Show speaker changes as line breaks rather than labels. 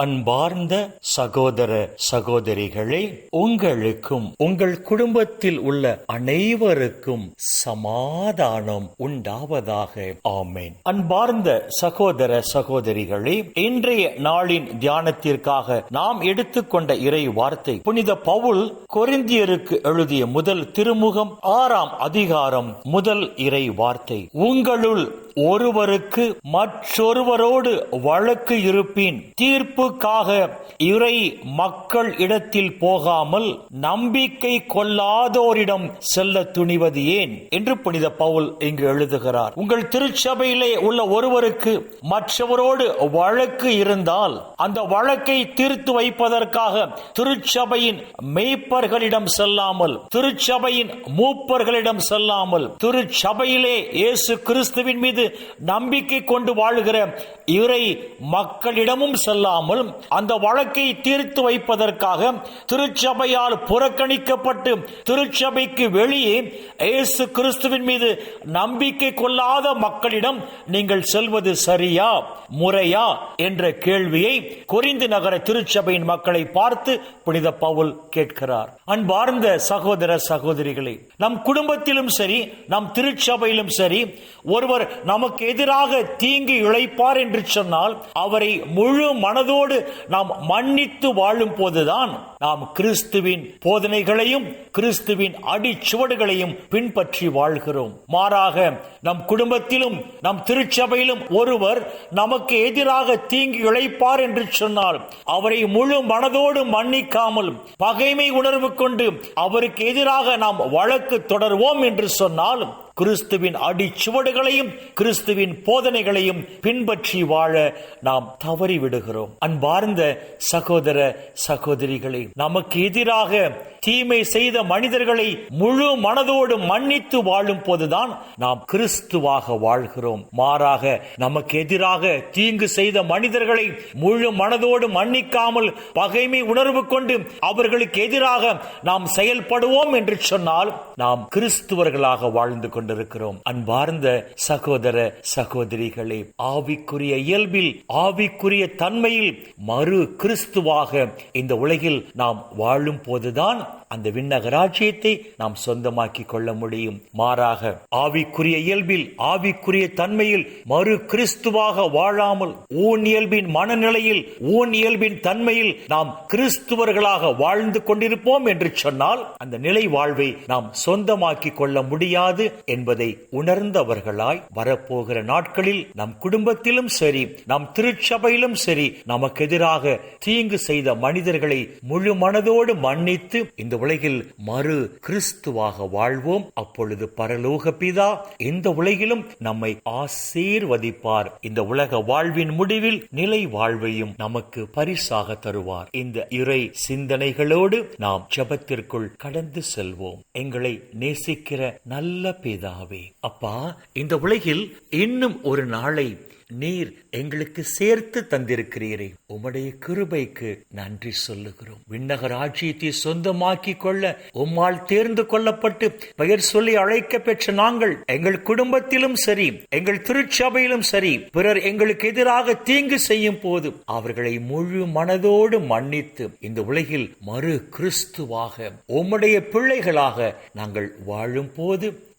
அன்பார்ந்த சகோதர சகோதரிகளே உங்களுக்கும் உங்கள் குடும்பத்தில் உள்ள அனைவருக்கும் சமாதானம் உண்டாவதாக. ஆமேன். அன்பார்ந்த சகோதர சகோதரிகளே இன்றைய நாளின் தியானத்திற்காக நாம் எடுத்துக்கொண்ட இறை வார்த்தை புனித பவுல் கொரிந்தியருக்கு எழுதிய முதல் திருமுகம் ஆறாம் அதிகாரம் முதல் இறை வார்த்தை. உங்களுள் ஒருவருக்கு மற்றொருவரோடு வழக்கு இருப்பின் தீர்ப்பு தீர்ப்புக்காக இறை மக்கள் இடத்தில் போகாமல் நம்பிக்கை கொள்ளாதோரிடம் செல்ல துணிவது ஏன் என்று புனித பவுல் இங்கு எழுதுகிறார். உங்கள் திருச்சபையிலே உள்ள ஒருவருக்கு மற்றவரோடு வழக்கு இருந்தால் அந்த வழக்கை தீர்த்து வைப்பதற்காக திருச்சபையின் மெய்ப்பர்களிடம் செல்லாமல் திருச்சபையின் மூப்பர்களிடம் செல்லாமல் திருச்சபையிலே இயேசு கிறிஸ்துவின் மீது நம்பிக்கை கொண்டு வாழ்கிற இறை மக்களிடமும் செல்லாமல் அந்த வழக்கை தீர்த்து வைப்பதற்காக திருச்சபையால் புறக்கணிக்கப்பட்டு திருச்சபைக்கு வெளியே இயேசு கிறிஸ்துவின் மீது நம்பிக்கை கொள்ளாத மக்களிடம் நீங்கள் செல்வது சரியா முறையா என்ற கேள்வியை குறிந்து நகர திருச்சபையின் மக்களை பார்த்து புனித பவுல் கேட்கிறார். அன்பார்ந்த சகோதர சகோதரிகளே நம் குடும்பத்திலும் சரி நம் திருச்சபையிலும் சரி ஒருவர் நமக்கு எதிராக தீங்கு இழைப்பார் என்று சொன்னால் அவரை முழு மனதோடு நாம் மன்னித்து வாழும் போதுதான் நாம் கிறிஸ்துவின் போதனைகளையும் கிறிஸ்துவின் அடிச்சுவடுகளையும் பின்பற்றி வாழ்கிறோம். மாறாக நம் குடும்பத்திலும் நம் திருச்சபையிலும் ஒருவர் நமக்கு எதிராக தீங்கு இழைப்பார் என்று சொன்னால் அவரை முழு மனதோடு மன்னிக்காமல் பகைமை உணர்வு கொண்டு அவருக்கு எதிராக நாம் வழக்கு தொடர்வோம் என்று சொன்னால் கிறிஸ்துவின் அடிச்சுவடுகளையும் கிறிஸ்துவின் போதனைகளையும் பின்பற்றி வாழ நாம் தவறிவிடுகிறோம். அன்பார்ந்த சகோதர சகோதரிகளை நமக்கு எதிராக தீமை செய்த மனிதர்களை முழு மனதோடு மன்னித்து வாழும் போதுதான் நாம் கிறிஸ்துவாக வாழ்கிறோம். மாறாக நமக்கு எதிராக தீங்கு செய்த மனிதர்களை முழு மனதோடு மன்னிக்காமல் பகைமை உணர்வு கொண்டு அவர்களுக்கு எதிராக நாம் செயல்படுவோம் என்று சொன்னால் நாம் கிறிஸ்துவர்களாக வாழ்ந்து கொண்டிருக்கிறோம். அன்பார்ந்த சகோதர சகோதரிகளே ஆவிக்குரிய இயல்பில் ஆவிக்குரிய தன்மையில் மறு கிறிஸ்துவாக இந்த உலகில் நாம் வாழும் போதுதான் அந்த விண்ணக ராஜ்யத்தை நாம் சொந்தமாக்கி கொள்ள முடியும். மாறாக ஆவிக்குரிய இயல்பில் ஆவிக்குரிய தன்மையில் மறு கிறிஸ்துவாக வாழாமல் ஊன் இயல்பின் மனநிலையில் ஊன் இயல்பின் தன்மையில் நாம் கிறிஸ்துவர்களாக வாழ்ந்து கொண்டிருப்போம் என்று சொன்னால் அந்த நிலை வாழ்வை நாம் சொந்தமாக்கி கொள்ள முடியாது என்பதை உணர்ந்தவர்களாய் வரப்போகிற நாட்களில் நம் குடும்பத்திலும் சரி நம் திருச்சபையிலும் சரி நமக்கு எதிராக தீங்கு செய்த மனிதர்களை முழு மனதோடு மன்னித்து இந்த உலகில் மறு கிறிஸ்துவாக வாழ்வோம். அப்பொழுது பரலோக பிதா இந்த உலகிலும் நம்மை ஆசீர்வதிப்பார். இந்த உலக வாழ்வின் முடிவில் நிலை வாழ்வையும் நமக்கு பரிசாக தருவார். இந்த இறை சிந்தனைகளோடு நாம் ஜபத்திற்குள் கடந்து செல்வோம். எங்களை நேசிக்கிற நல்ல பிதாவே அப்பா இந்த உலகில் இன்னும் ஒரு நாளை நீர் எங்களுக்கு சேர்த்து தந்திருக்கிறீரே. உம்முடைய கிருபைக்கு நன்றி சொல்லுகிறோம். விண்ணக ராஜ்யத்தை சொந்தமாக்கி கொள்ள உம்மால் தேர்ந்து கொள்ளப்பட்டு பெயர் சொல்லி அழைக்க பெற்ற நாங்கள் எங்கள் குடும்பத்திலும் சரி எங்கள் திருச்சபையிலும் சரி பிறர் எங்களுக்கு எதிராக தீங்கு செய்யும் போது அவர்களை முழு மனதோடு மன்னித்து இந்த உலகில் மறு கிறிஸ்துவாக உம்முடைய பிள்ளைகளாக நாங்கள் வாழும் போது